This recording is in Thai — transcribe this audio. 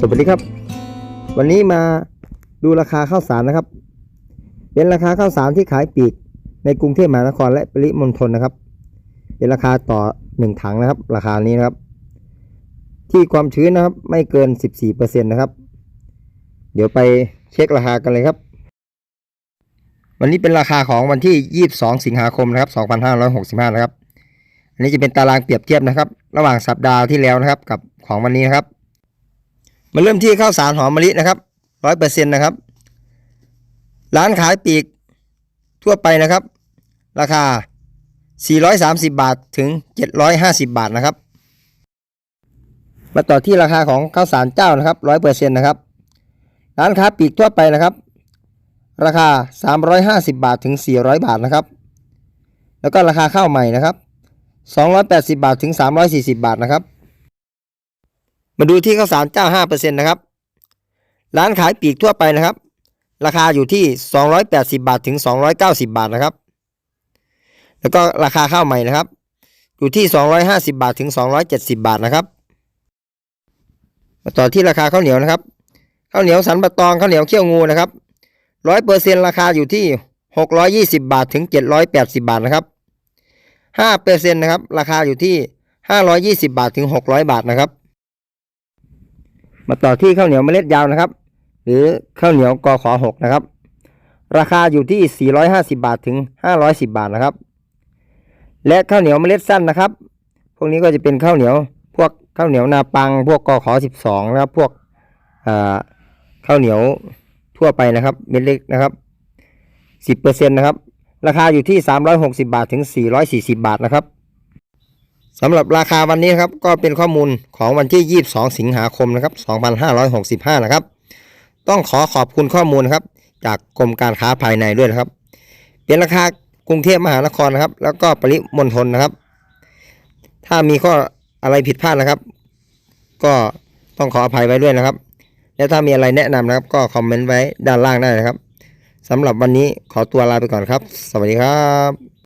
สวัสดีครับ วันนี้มาดูราคาข้าวสารนะครับ เป็นราคาข้าวสารที่ขายปีกในกรุงเทพมหานครและปริมณฑลนะครับ เป็นราคาต่อหนึ่งถังนะครับ ราคานี้นะครับ ที่ความชื้นนะครับ ไม่เกิน 14%นะครับ เดี๋ยวไปเช็คราคากันเลยครับ วันนี้เป็นราคาของวันที่ 22 สิงหาคมนะครับ 2565 นะครับ อันนี้จะเป็นตารางเปรียบเทียบนะครับ ระหว่างสัปดาห์ที่แล้วนะครับ กับของวันนี้นะครับ มาเริ่มที่ข้าวสารหอมมะลินะครับร้อยเปอร์เซ็นต์นะครับ ร้านขายปีกทั่วไปนะครับ ราคา 430 บาทถึง 750 บาทนะครับ มาต่อที่ราคาของข้าวสารเจ้านะครับร้อยเปอร์เซ็นต์นะครับ ร้านค้าปีกทั่วไปนะครับ ราคา 350 บาทถึง 400 บาทนะครับ แล้วก็ราคาข้าวใหม่นะครับ 280 บาทถึง 340 บาทนะครับ มาดูที่ข้าวสารเจ้า5%นะครับ ร้านขายปลีกทั่วไปนะครับ ราคาอยู่ที่ 280 บาทถึง 290 บาทนะครับ แล้วก็ราคาข้าวใหม่นะครับ อยู่ที่ 250 บาทถึง 270 บาทนะครับมาต่อที่ราคาข้าวเหนียวนะครับ ข้าวเหนียวสันปะตองข้าวเหนียวเขี้ยวงูนะครับ100%ราคาอยู่ที่ 620 บาทถึง 780 บาทนะครับ5%นะครับ ราคาอยู่ที่ 520 บาทถึง 600 บาทนะครับ มาต่อที่ข้าวเหนียวเมล็ดยาวนะครับ หรือข้าวเหนียวกอขอหกนะครับ ราคาอยู่ที่ 450 บาทถึง 510 บาทนะครับ และข้าวเหนียวเมล็ดสั้นนะครับ พวกนี้ก็จะเป็นข้าวเหนียว พวกข้าวเหนียวนาปัง พวกกอขอ12นะครับ พวกข้าวเหนียวทั่วไปนะครับเม็ดเล็กนะครับ 10%นะครับ ราคาอยู่ที่ 360 บาทถึง 440 บาทนะครับ สำหรับราคาวันนี้นะครับก็เป็นข้อมูลของวันที่ 22 สิงหาคมนะครับ2565 นะครับ ต้องขอขอบคุณข้อมูลนะครับ จากกรมการค้าภายในด้วยนะครับ เป็นราคากรุงเทพมหานครนะครับ แล้วก็ปริมณฑลนะครับ ถ้ามีข้ออะไรผิดพลาดนะครับ ก็ต้องขออภัยไว้ด้วยนะครับ และถ้ามีอะไรแนะนำนะครับ ก็คอมเมนต์ไว้ด้านล่างได้นะครับสำหรับวันนี้ขอตัวลาไปก่อนครับ สวัสดีครับ